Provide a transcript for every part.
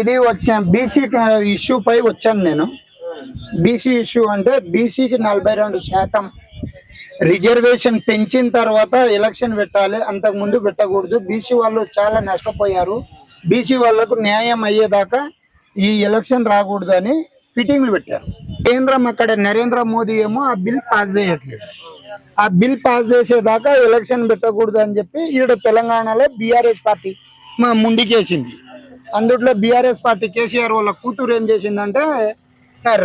ఇది వచ్చా BC issue పై వచ్చాను నేను. బీసీ ఇష్యూ అంటే బీసీకి నలభై రెండు శాతం రిజర్వేషన్ పెంచిన తర్వాత ఎలక్షన్ పెట్టాలి అంతకు ముందు పెట్టకూడదు. బీసీ వాళ్ళు చాలా నష్టపోయారు. బీసీ వాళ్ళకు న్యాయం అయ్యేదాకా ఈ ఎలక్షన్ రాకూడదు అని ఫిట్టింగ్లు పెట్టారు. కేంద్రం అక్కడ నరేంద్ర మోదీ ఏమో ఆ బిల్ పాస్ చేయట్లేదు. ఆ బిల్ పాస్ చేసేదాకా ఎలక్షన్ పెట్టకూడదు అని చెప్పి ఈడ తెలంగాణలో బీఆర్ఎస్ పార్టీ మా ముండికేసింది. అందుట్లో బీఆర్ఎస్ పార్టీ కేసీఆర్ వాళ్ళ కూతురు ఏం చేసిందంటే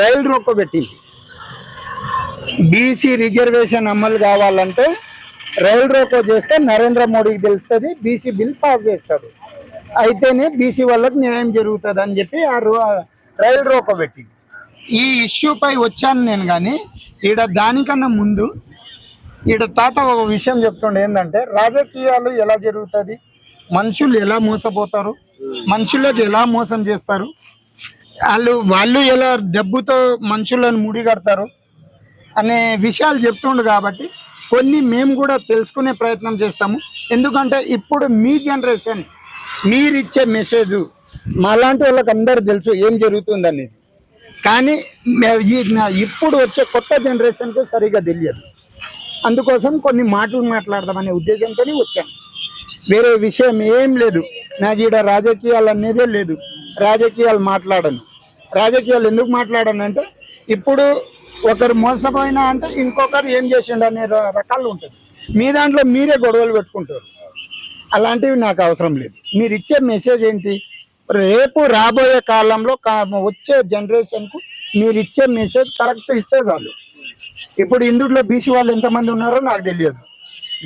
రైలు రోకో పెట్టింది. బీసీ రిజర్వేషన్ అమలు కావాలంటే రైలు రోకో చేస్తే నరేంద్ర మోడీకి తెలుస్తుంది బీసీ బిల్ పాస్ చేస్తాడు. అయితేనే బీసీ వాళ్ళకి న్యాయం జరుగుతుంది అని చెప్పి ఆ రో రైలు రోకో పెట్టింది. ఈ ఇష్యూపై వచ్చాను నేను కానీ ఈడ దానికన్నా ముందు ఈడ తాత ఒక విషయం చెప్తుండే ఏంటంటే రాజకీయాలు ఎలా జరుగుతుంది? మనుషులు ఎలా మోసపోతారు? మనుషులకు ఎలా మోసం చేస్తారు? వాళ్ళు వాళ్ళు ఎలా డబ్బుతో మనుషులను ముడిగడతారు అనే విషయాలు చెప్తుండు కాబట్టి కొన్ని మేము కూడా తెలుసుకునే ప్రయత్నం చేస్తాము. ఎందుకంటే ఇప్పుడు మీ జనరేషన్ మీరిచ్చే మెసేజ్ మాలాంటి వాళ్ళకి అందరు తెలుసు ఏం జరుగుతుంది అనేది కానీ ఇప్పుడు వచ్చే కొత్త జనరేషన్కి సరిగా తెలియదు. అందుకోసం కొన్ని మాటలు మాట్లాడదామనే ఉద్దేశంతో వచ్చాను. వేరే విషయం ఏం లేదు. నాకు ఈడ రాజకీయాలు అనేదే లేదు. రాజకీయాలు మాట్లాడను. రాజకీయాలు ఎందుకు మాట్లాడను అంటే ఇప్పుడు ఒకరు మోసపోయినా అంటే ఇంకొకరు ఏం చేసిండు అనే రకాలు ఉంటుంది. మీ దాంట్లో మీరే గొడవలు పెట్టుకుంటారు. అలాంటివి నాకు అవసరం లేదు. మీరు ఇచ్చే మెసేజ్ ఏంటి? రేపు రాబోయే కాలంలో కా- వచ్చే జనరేషన్కు మీరు ఇచ్చే మెసేజ్ కరెక్ట్ ఇస్తే చాలు. ఇప్పుడు ఇందులో బీసీ వాళ్ళు ఎంతమంది ఉన్నారో నాకు తెలియదు.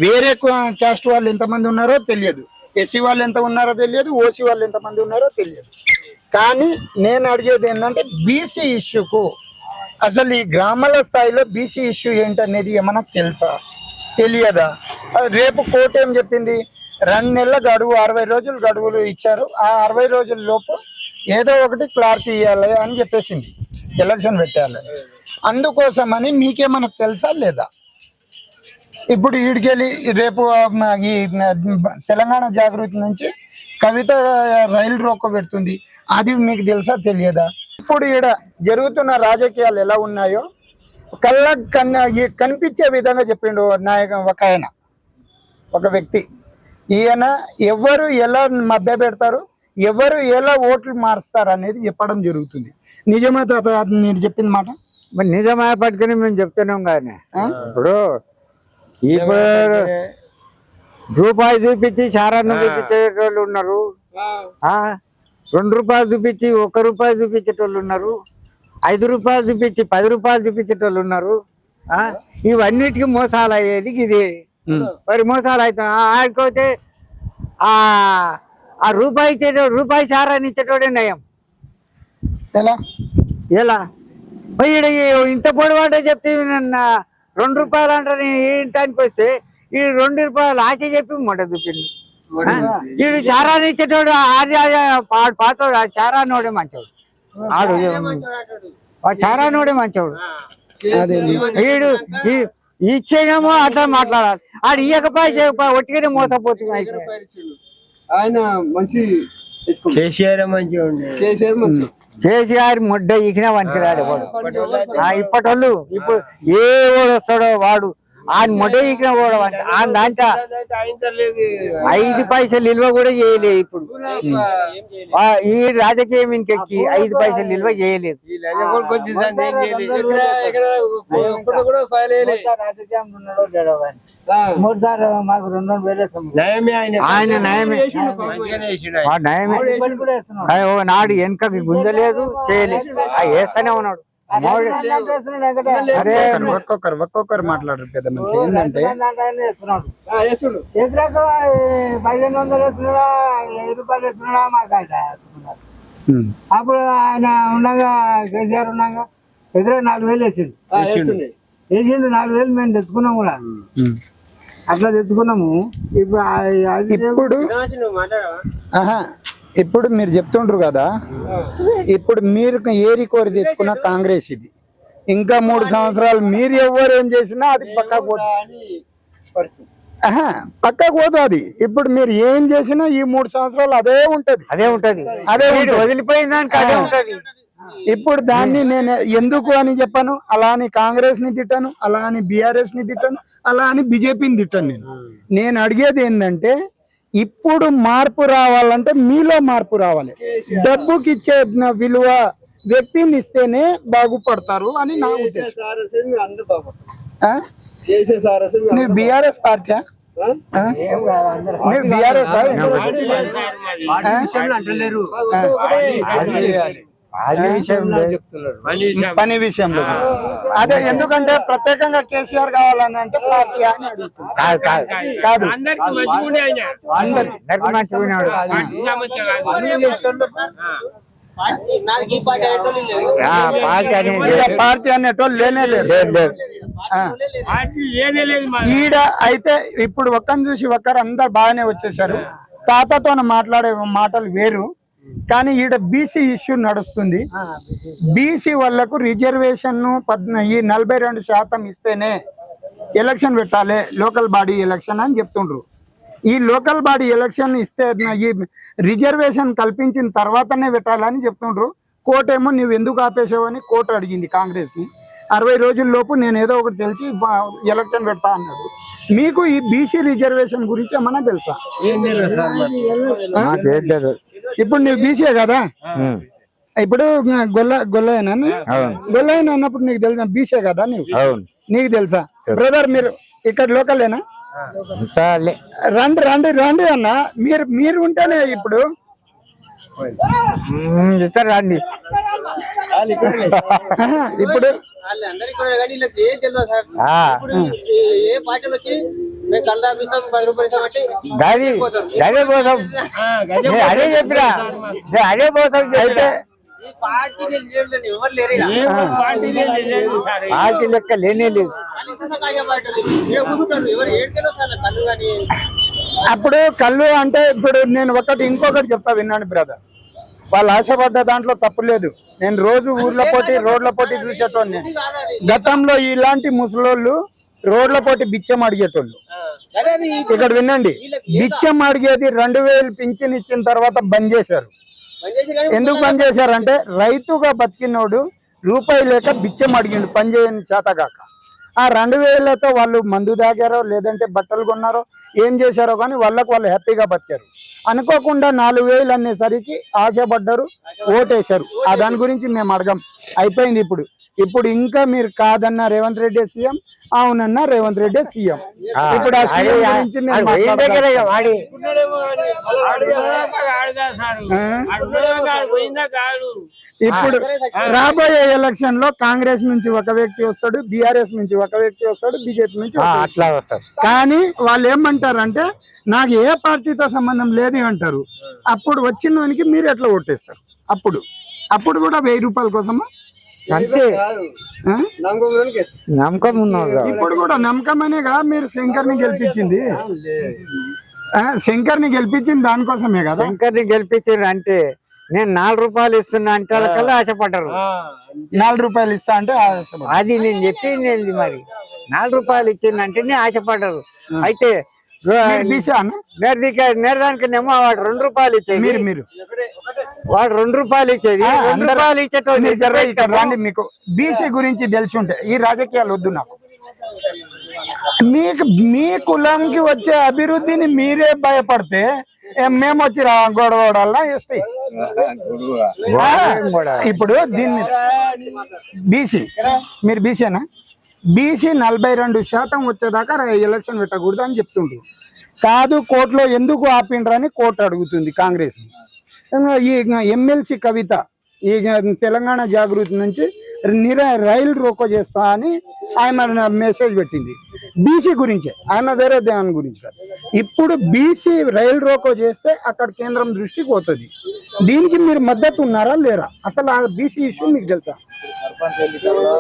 వేరే క్యాస్ట్ వాళ్ళు ఎంతమంది ఉన్నారో తెలియదు. ఎస్సీ వాళ్ళు ఎంత ఉన్నారో తెలియదు. ఓసీ వాళ్ళు ఎంతమంది ఉన్నారో తెలియదు. కానీ నేను అడిగేది ఏంటంటే బీసీ ఇష్యూకు అసలు ఈ గ్రామాల స్థాయిలో బీసీ ఇష్యూ ఏంటనేది ఏమన్నా తెలుసా? తెలియదా? అది రేపు కోర్టు ఏం చెప్పింది? రెండు నెలల గడువు అరవై రోజులు గడువులు ఇచ్చారు. ఆ అరవై రోజుల లోపు ఏదో ఒకటి క్లారిటీ ఇవ్వాలి అని చెప్పేసింది. ఎలక్షన్ పెట్టాలి. అందుకోసమని మీకేమన్నా తెలుసా లేదా? ఇప్పుడు ఈడికెళ్ళి రేపు ఈ తెలంగాణ జాగృతి నుంచి కవిత రైలు రోకో పెడుతుంది. అది మీకు తెలుసా తెలియదా? ఇప్పుడు ఈడ జరుగుతున్న రాజకీయాలు ఎలా ఉన్నాయో కళ్ళ కన్న ఈ కనిపించే విధంగా చెప్పిండు నాయక ఒక ఆయన ఒక వ్యక్తి. ఈయన ఎవరు ఎలా మభ్య పెడతారు ఎవరు ఎలా ఓట్లు మారుస్తారు అనేది చెప్పడం జరుగుతుంది. నిజమే తాత మీరు చెప్పిన మాట? మరి నిజమే పట్టుకుని మేము చెప్తున్నాం కానీ? ఇప్పుడు ఇప్పుడు రూపాయి చూపించి చారాన్ని చూపించేటోళ్ళు ఉన్నారు. ఆ. రెండు రూపాయలు చూపించి ఒక్క రూపాయి చూపించేటోళ్ళు ఉన్నారు. ఐదు రూపాయలు చూపించి పది రూపాయలు చూపించేటోళ్ళు ఉన్నారు. ఆ? ఇవన్నిటికీ మోసాలు అయ్యేది ఇది. మరి మోసాలు అవుతా. ఆడిపోతే ఆ ఆ రూపాయి ఇచ్చేటోడు రూపాయి చారాన్ని ఇచ్చేటోడే నయం. ఎలా? ఎలా? ఈడ ఇంత పొడవాటే చెప్తే నిన్న రెండు రూపాయలు అంటారు ఇంటానికి వస్తే ఈ రెండు రూపాయలు ఆశ చెప్పి మొట చూపింది వీడు చారాన్ని ఇచ్చేటోడు ఆది పాతోడు ఆ చారానోడే మంచోడు. ఆడు ఆ చారానోడే మంచోడు. అదే వీడు ఈ- ఇచ్చేనేమో అట్లా మాట్లాడాలి. ఆడు ఇయ్యకపోయి ఒట్టిగానే మోసపోతుంది అయితే. ఆయన మంచి కేసీఆర్ మంచిగా ఉండే కేసీఆర్ మంచి కేసీఆర్ ముడ్డ ఇకిన వనికిరాడు వాడు. ఆ ఇప్పటోళ్ళు ఇప్పుడు ఏ వాడు వస్తాడో వాడు ఆయన ముడ్డ కూడా ఆయన దాంట్లో ఐదు పైసలు నిల్వ కూడా చేయలేదు ఇప్పుడు. ఈ రాజకీయం ఇంకెక్కి ఐదు పైసలు నిల్వ చేయలేదు. మాకు రెండు ఆయన నయమే. ఆ నయమే. నాడు వెనకకి గుంజలేదు చేయలేదు. ఆ వేస్తూనే ఉన్నాడు. అరే ఒక్కొక్కరు ఒక్కొక్కరు మాట్లాడరు పెద్ద మనిషి ఏంటంటే? పదిహేను వందలు వేస్తున్నాడా వెయ్యి రూపాయలు వేస్తున్నాడా మాకు అప్పుడు ఆయన ఉండగా కేసీఆర్ ఉండగా ఎదురు నాలుగు వేలు వేసిండు. వేసిండు నాలుగు వేలు మేము తెచ్చుకున్నాం కూడా. అట్లా తెచ్చుకున్నాము. ఇప్పుడు ఇప్పుడు ఇప్పుడు మీరు చెప్తుండ్రు కదా ఇప్పుడు మీరు ఏరి కోరి తెచ్చుకున్న కాంగ్రెస్ ఇది. ఇంకా మూడు సంవత్సరాలు మీరు ఎవరు ఏం చేసినా అది పక్కా పోతుంది పక్కకు పోదు అది. ఇప్పుడు మీరు ఏం చేసినా ఈ మూడు సంవత్సరాలు అదే ఉంటది. అదే ఉంటది. అదే. వదిలిపోయిన దానికి అదే ఉంటది. ఇప్పుడు దాన్ని నేను ఎందుకు అని చెప్పాను? అలా అని కాంగ్రెస్ని తిట్టాను అలా అని బీఆర్ఎస్ని తిట్టాను అలా అని బీజేపీని తిట్టాను నేను. నేను అడిగేది ఏంటంటే ఇప్పుడు మార్పు రావాలంటే మీలో మార్పు రావాలి. డబ్బుకి ఇచ్చే విలువ వ్యక్తిని ఇస్తేనే బాగుపడతారు అని నా ఉద్దేశం. మీరు బీఆర్ఎస్ పార్టీ నువ్వు బీఆర్ఎస్ పని విషయంలో. అదే ఎందుకంటే ప్రత్యేకంగా కేసీఆర్ కావాలని అంటే పార్టీ అని అడుగుతుంది కాదు అందరికి మంచిగా పార్టీ అనేటోళ్ళు లేనే లేదు ఈడ అయితే ఇప్పుడు ఒక్కని చూసి ఒక్కరు అందరు బాగానే వచ్చేసారు. తాతతో మాట్లాడే మాటలు వేరు. కానీ ఈడ బీసీ ఇష్యూ నడుస్తుంది. బీసీ వాళ్ళకు రిజర్వేషన్ ఈ నలభై రెండు శాతం ఇస్తేనే ఎలక్షన్ పెట్టాలి లోకల్ బాడీ ఎలక్షన్ అని చెప్తుండ్రు. ఈ లోకల్ బాడీ ఎలక్షన్ ఇస్తే ఈ రిజర్వేషన్ కల్పించిన తర్వాతనే పెట్టాలని చెప్తుండ్రు. కోర్టు ఏమో నువ్వు ఎందుకు ఆపేసావని కోర్టు అడిగింది కాంగ్రెస్ని అరవై రోజుల లోపు నేను ఏదో ఒకటి తెలిసి ఎలక్షన్ పెడతా అన్నాడు. మీకు ఈ బీసీ రిజర్వేషన్ గురించి ఏమన్నా తెలుసా? సార్. ఇప్పుడు నువ్వు బీసీ కదా. ఇప్పుడు గొల్ల గొల్లయన అవును గొల్లయన. అన్నప్పుడు నీకు తెలుసా? బీసీ కదా నువ్వు అవును. నీకు తెలుసా? బ్రదర్ మీరు ఇక్కడ లోకలేనా? రండి రండి రండి అన్న. మీరు మీరు ఉంటేనే ఇప్పుడు. ఇస్తారు రండి. ఇప్పుడు ఏం తెలియదు సార్? ఆ, ఇప్పుడు ఈ- ఏ పార్టీలు వచ్చి గది గదే కోసం. నేను అదే చెప్పినా. నేను అదే కోసం ఈ పార్టీ లెక్క లేనే లేదు. అప్పుడు కళ్ళు అంటే ఇప్పుడు నేను ఒకటి ఇంకొకటి చెప్తా విన్నాను బ్రదర్ వాళ్ళు ఆశపడ్డ దాంట్లో తప్పు లేదు. నేను రోజు ఊర్ల పోటీ రోడ్ల పోటీ చూసేటోడిని. నేను. గతంలో ఇలాంటి ముసలోళ్ళు రోడ్ల పోటీ బిచ్చం అడిగేటోళ్ళు. ఇక్కడ వినండి. బిచ్చం అడిగేది రెండు వేలు పింఛన్ ఇచ్చిన తర్వాత బంద్ చేశారు. ఎందుకు బంద్ చేశారంటే రైతుగా బతికినోడు రూపాయి లేక బిచ్చం అడిగిండు పని చేయని చేతగాక ఆ రెండు వేలతో వాళ్ళు మందు తాగారో లేదంటే బట్టలు కొన్నారో ఏం చేశారో కానీ వాళ్ళకు వాళ్ళు హ్యాపీగా బతికారు. అనుకోకుండా నాలుగు వేలు అనేసరికి ఆశపడ్డారు ఓటేశారు. ఆ దాని గురించి మేము అడగం. అయిపోయింది ఇప్పుడు. ఇప్పుడు ఇంకా మీరు కాదన్న రేవంత్ రెడ్డి సీఎం అవునన్నా రేవంత్ రెడ్డి సీఎం. ఇప్పుడు ఆ సీఎం గురించి నేను ఇప్పుడు రాబోయే ఎలక్షన్లో కాంగ్రెస్ నుంచి ఒక వ్యక్తి వస్తాడు బీఆర్ఎస్ నుంచి ఒక వ్యక్తి వస్తాడు బీజేపీ నుంచి ఆ, వ్యక్తి. అట్లా వస్తారు కానీ వాళ్ళు ఏమంటారంటే నాకు ఏ పార్టీతో సంబంధం లేదు అంటారు. అప్పుడు వచ్చిన వానికి మీరు ఎట్లా ఓటేస్తారు? అప్పుడు. అప్పుడు కూడా వెయ్యి రూపాయల కోసమా? అంతే. కాదు. నమ్మకం కాబట్టి. ఇప్పుడు కూడా నమ్మకమనేగా మీరు శంకర్ని గెలిపించింది? ఆ, శంకర్ని గెలిపించింది దానికోసమే కదా? శంకర్ని గెలిపించారు అంటే నేను నాలుగు రూపాయలు ఇస్తున్నా అంటే వాళ్ళకల్లా ఆశపడ్డారు. నాలుగు రూపాయలు ఇస్తా అంటే. అది నేను చెప్పింది మరి? నాలుగు రూపాయలు ఇచ్చిందంటేనే ఆశపడ్డారు. అయితే నేరదానికనేమో వాడు రెండు రూపాయలు ఇచ్చేది. మీరు మీరు. వాడు రెండు రూపాయలు ఇచ్చేది రెండు రూపాయలు రండి మీకు బీసీ గురించి తెలిసి ఉంటే ఈ రాజకీయాలు వద్దు నాకు. మీకు మీ కులంకి వచ్చే అభివృద్ధిని మీరే భయపడితే మేము వచ్చి రా ఎస్టీ? కూడా. ఇప్పుడు దీన్ని బీసీ మీరు బీసీనా? బీసీ నలభై రెండు శాతం వచ్చేదాకా ఎలక్షన్ పెట్టకూడదు అని చెప్తుండ్రు. కాదు కోర్టులో ఎందుకు ఆపిండ్రని కోర్టు అడుగుతుంది కాంగ్రెస్ ఈ ఎమ్మెల్సీ కవిత ఈ తెలంగాణ జాగృతి నుంచి నిర రైలు రోకో చేస్తా అని ఆమె మెసేజ్ పెట్టింది. బీసీ గురించే. ఆమె వేరే దాని గురించి కాదు. ఇప్పుడు బీసీ రైలు రోకో చేస్తే అక్కడ కేంద్రం దృష్టికి పోతుంది. దీనికి మీరు మద్దతు ఉన్నారా లేరా? అసలు ఆ బీసీ ఇష్యూ మీకు తెలుసా? సర్పంచ్ ఎన్నికల్లో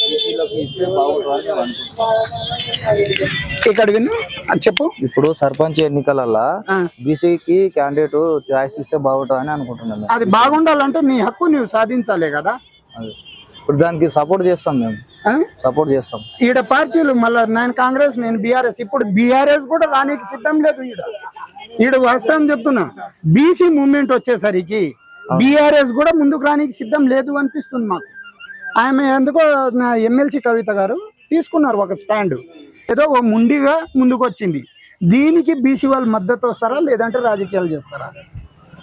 బీసీలకు ఇస్తే బాగుంటుందని నేను అనుకుంటున్నాను ఇక్కడ విను ఆ, చెప్పు. ఇప్పుడు సర్పంచ్ ఎన్నికలల్లో ఆ. బీసీకి క్యాండిడేట్ చాయిస్ ఇస్తే బాగుంటుందని అనుకుంటున్నాం మేము. అది బాగుండాలంటే నీ హక్కు నువ్వు సాధించాలే కదా. ఇప్పుడు దానికి సపోర్ట్ చేస్తాం మేము? సపోర్ట్ చేస్తాం. ఈడ పార్టీలు మళ్ళా నేను కాంగ్రెస్ నేను బీఆర్ఎస్. ఇప్పుడు బీఆర్ఎస్ కూడా రానికి సిద్ధం లేదు ఈడ. ఈడ వాస్తవం చెప్తున్నా. బీసీ మూమెంట్ వచ్చేసరికి బీఆర్ఎస్ కూడా ముందుకు రానికి సిద్ధం లేదు అనిపిస్తుంది మాకు. ఆమె ఎందుకో నా ఎమ్మెల్సీ కవిత గారు తీసుకున్నారు ఒక స్టాండ్. ఏదో ఓ ముండిగా ముందుకు వచ్చింది దీనికి బీసీ వాళ్ళు మద్దతు వస్తారా? లేదంటే రాజకీయాలు చేస్తారా?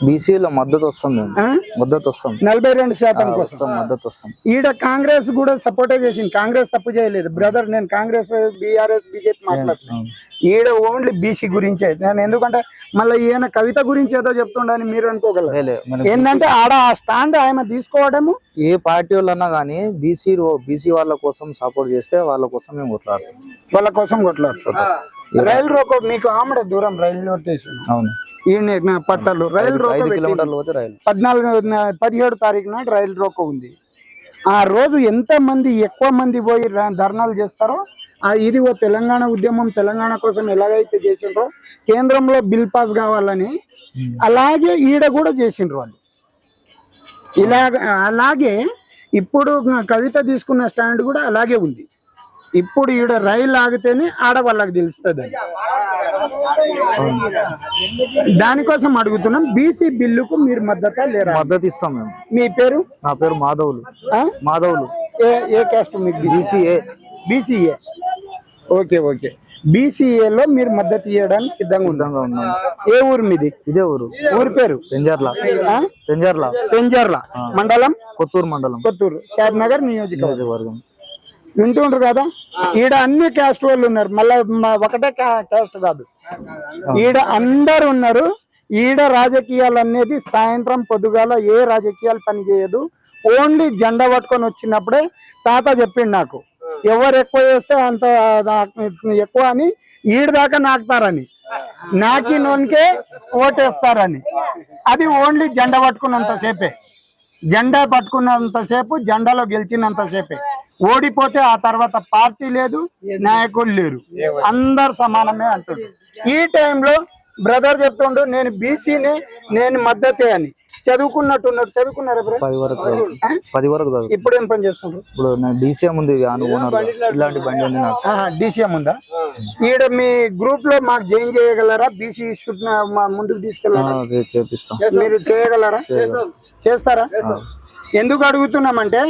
బీసీలో మద్దతు వస్తాం మేము ఆ? మద్దతు వస్తాం నలభై రెండు శాతం కోసం. మద్దతు వస్తాం ఈడ కాంగ్రెస్ కూడా సపోర్టే చేసింది. కాంగ్రెస్ తప్పు చేయలేదు. బ్రదర్ నేను కాంగ్రెస్ బీఆర్ఎస్ బీజేపీ మాట్లాడుతున్నాను ఈడ ఓన్లీ బీసీ గురించే. నేను ఎందుకంటే మళ్ళీ ఈయన కవిత గురించి ఏదో చెప్తుండని మీరు అనుకోగలరు? ఏంటంటే ఆడ ఆ స్టాండ్ ఆయన తీసుకోవడము. ఏ పార్టీ వాళ్ళన్నా కానీ బీసీ బీసీ వాళ్ళ కోసం సపోర్ట్ చేస్తే వాళ్ళ కోసం మేము కొట్లాడతాం. వాళ్ళ కోసం కొట్లాడుతుంటారు రైలు రోకో మీకు ఆమడ దూరం రైలు స్టేషన్ అవును. ఈయన పట్టాలు రైలు రోకో ఐదు పెట్టింది. కిలోమీటర్లు పోతే రైలు. పద్నాలుగు పదిహేడు తారీఖు నాడు రైలు రోకో ఉంది. ఆ రోజు ఎంత మంది ఎక్కువ మంది పోయి ధర్నాలు చేస్తారో ఇది ఓ తెలంగాణ ఉద్యమం తెలంగాణ కోసం ఎలాగైతే చేసిండ్రో కేంద్రంలో బిల్ పాస్ కావాలని అలాగే ఈడ కూడా చేసిండ్రు వాళ్ళు. ఇలాగ అలాగే ఇప్పుడు కవిత తీసుకున్న స్టాండ్ కూడా అలాగే ఉంది. ఇప్పుడు ఈడ రైలు ఆగితేనే ఆడవాళ్ళకి తెలుస్తుంది అది. దానికోసం అడుగుతున్నాం. బీసీ బిల్లుకు మీరు మద్దతు లేరా? మద్దతు ఇస్తాం మేము. మీ పేరు? నా పేరు మాధవులు. ఆ? మాధవులు. ఏ ఏ క్యాస్ట్ మీకు? బీసీఏ. బీసీఏ. Okay okay. బీసీఏలో మీరు మద్దతు ఇవ్వడానికి సిద్ధంగా ఉందా సిద్ధంగా ఉన్నాం. ఏ ఊరు మీది? ఇదే ఊరు. ఊరి పేరు? పెంజర్ల? పెంజర్ల. పెంజర్ల. మండలం? కొత్తూరు మండలం. కొత్తూరు. షాద్ నగర్ నియోజకవర్గం. వింటుండ్రు కదా? ఈడ అన్ని క్యాస్ట్ వాళ్ళు ఉన్నారు. మళ్ళా ఒకటే క్యా- క్యాస్ట్ కాదు. ఈడ అందరు ఉన్నారు. ఈడ రాజకీయాలు అనేది సాయంత్రం పొద్దుగాల ఏ రాజకీయాలు పనిచేయదు ఓన్లీ జెండా పట్టుకొని వచ్చినప్పుడే తాత చెప్పిండు నాకు. ఎవరు ఎక్కువ చేస్తే అంత ఎక్కువ అని ఈడ దాకా నాకుతారని. నాకి నోనికే ఓటేస్తారని. అది ఓన్లీ జెండా పట్టుకున్నంత సేపే. జెండా పట్టుకున్నంతసేపు జెండాలో గెలిచినంతసేపే ఓడిపోతే ఆ తర్వాత పార్టీ లేదు నాయకులు లేరు. అందరు సమానమే అంటుండ్రు ఈ టైంలో బ్రదర్ చెప్తుండు నేను బీసీని నేను మద్దతే అని. చదువుకున్నట్టున్నాడు చదువుకున్నారా బ్రదర్? పది వరకు. పది వరకు ఇప్పుడు ఏం పని చేస్తుండ్రు? ఇప్పుడు నేను డీసీఎం ఉంది ఇలాంటి బండి ఉంది డీసీఎం ఈడ మీ గ్రూప్లో మాకు జాయిన్ చేయగలరా? బీసీ ముందుకు ఆ, తీసుకెళ్ళారా చేపిస్తాం. మీరు చేయగలరా? చేస్తారా? ఎందుకు అడుగుతున్నామంటే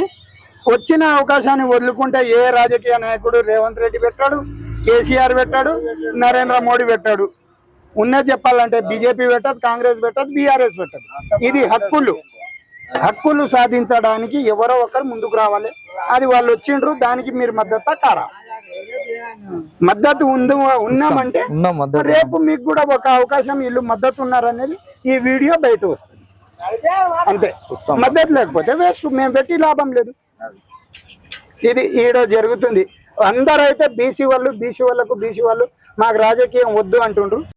వచ్చిన అవకాశాన్ని వదులుకుంటే ఏ రాజకీయ నాయకుడు రేవంత్ రెడ్డి పెట్టాడు కేసీఆర్ పెట్టాడు నరేంద్ర మోడీ పెట్టాడు. ఉన్నది చెప్పాలంటే బీజేపీ పెట్టదు కాంగ్రెస్ పెట్టదు బీఆర్ఎస్ పెట్టదు. ఇది హక్కులు. హక్కులు సాధించడానికి ఎవరో ఒకరు ముందుకు రావాలి. అది వాళ్ళు వచ్చిండ్రు దానికి మీరు మద్దతు కారా? మద్దతు ఉంది ఉన్నామంటే రేపు మీకు కూడా ఒక అవకాశం వీళ్ళు మద్దతు ఉన్నారనేది ఈ వీడియో బయట వస్తుంది. అంతే. మద్దతు లేకపోతే వేస్ట్. మేము పెట్టి లాభం లేదు. ఇది ఈడ జరుగుతుంది. అందరైతే బీసీ వాళ్ళు బీసీ వాళ్ళకు బీసీ వాళ్ళు మాకు రాజకీయం వద్దు అంటుండ్రు.